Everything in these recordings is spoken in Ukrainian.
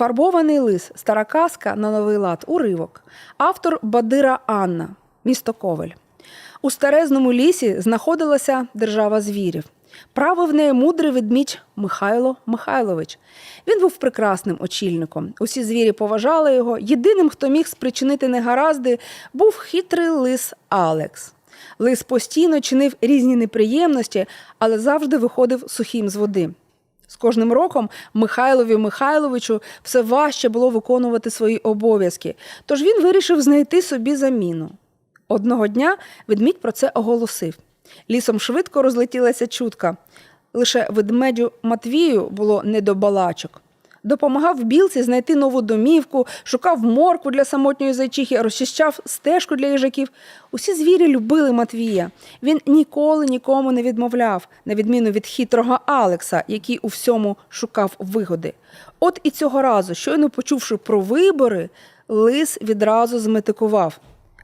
Фарбований лис, стара казка на новий лад, уривок. Автор Бадира Анна, місто Ковель. У старезному лісі знаходилася держава звірів. Правив неї мудрий ведмідь Михайло Михайлович. Він був прекрасним очільником. Усі звірі поважали його. Єдиним, хто міг спричинити негаразди, був хитрий лис Алекс. Лис постійно чинив різні неприємності, але завжди виходив сухим з води. З кожним роком Михайлові Михайловичу все важче було виконувати свої обов'язки, тож він вирішив знайти собі заміну. Одного дня ведмідь про це оголосив. Лісом швидко розлетілася чутка. Лише ведмедю Матвію було не до балачок. Допомагав білці знайти нову домівку, шукав моркву для самотньої зайчихи, розчищав стежку для їжаків. Усі звірі любили Матвія. Він ніколи нікому не відмовляв, на відміну від хитрого Алекса, який у всьому шукав вигоди. От і цього разу, щойно почувши про вибори, лис відразу зметикував.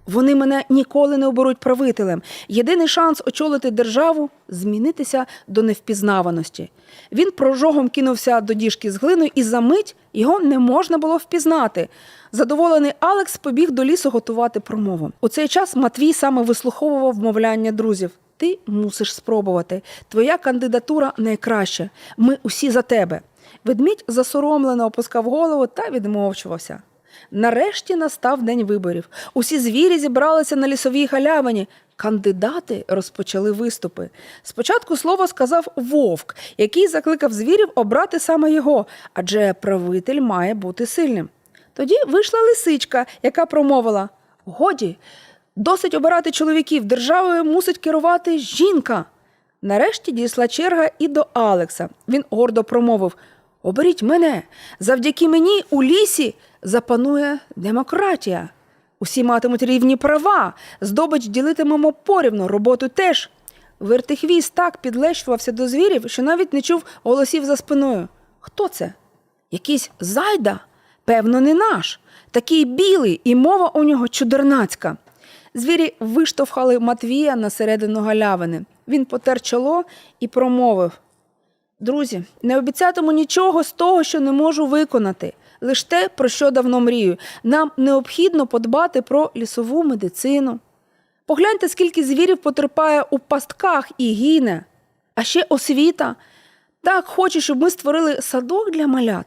Вони мене ніколи не оберуть правителем. Єдиний шанс очолити державу змінитися до невпізнаваності. Він прожогом кинувся до діжки з глиною, і за мить його не можна було впізнати. Задоволений Алекс побіг до лісу готувати промову. У цей час Матвій саме вислуховував вмовляння друзів. Ти мусиш спробувати. Твоя кандидатура найкраща. Ми усі за тебе. Ведмідь засоромлено опускав голову та відмовчувався. Нарешті настав день виборів. Усі звірі зібралися на лісовій галявині. Кандидати розпочали виступи. Спочатку слово сказав вовк, який закликав звірів обрати саме його, адже правитель має бути сильним. Тоді вийшла лисичка, яка промовила: Годі, досить обирати чоловіків, державою мусить керувати жінка. Нарешті дійшла черга і до Алекса. Він гордо промовив: Оберіть мене. Завдяки мені у лісі запанує демократія. Усі матимуть рівні права, здобич ділитимемо порівну, роботу теж. Вертихвіст так підлещувався до звірів, що навіть не чув голосів за спиною. Хто це? Якийсь зайда? Певно, не наш. Такий білий, і мова у нього чудернацька. Звірі виштовхали Матвія на середину галявини. Він потер чоло і промовив. Друзі, не обіцятиму нічого з того, що не можу виконати. Лиш те, про що давно мрію. Нам необхідно подбати про лісову медицину. Погляньте, скільки звірів потерпає у пастках і гине. А ще освіта. Так хочу, щоб ми створили садок для малят.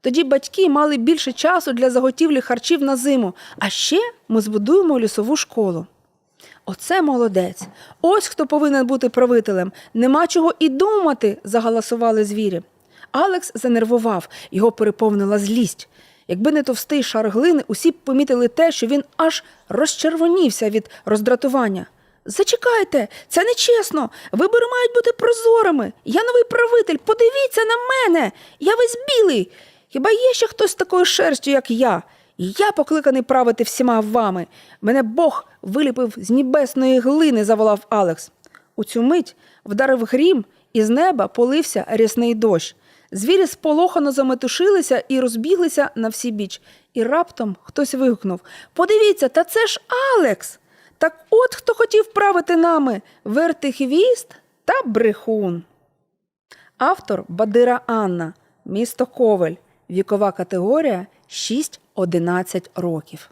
Тоді батьки мали більше часу для заготівлі харчів на зиму, а ще ми збудуємо лісову школу. Оце молодець. Ось хто повинен бути правителем. Нема чого і думати, загаласували звірі. Алекс занервував, його переповнила злість. Якби не товстий шар глини, усі б помітили те, що він аж розчервонівся від роздратування. Зачекайте, це нечесно. Вибори мають бути прозорими. Я новий правитель. Подивіться на мене. Я весь білий. Хіба є ще хтось з такою шерстю, як я? Я покликаний правити всіма вами. Мене Бог виліпив з небесної глини, заволав Алекс. У цю мить вдарив грім, і з неба полився рясний дощ. Звірі сполохано заметушилися і розбіглися на всі біч. І раптом хтось вигукнув Подивіться, та це ж Алекс. Так от хто хотів правити нами вертихвіст та брехун. Автор Бадира Анна, місто Ковель, вікова категорія 6-11 років.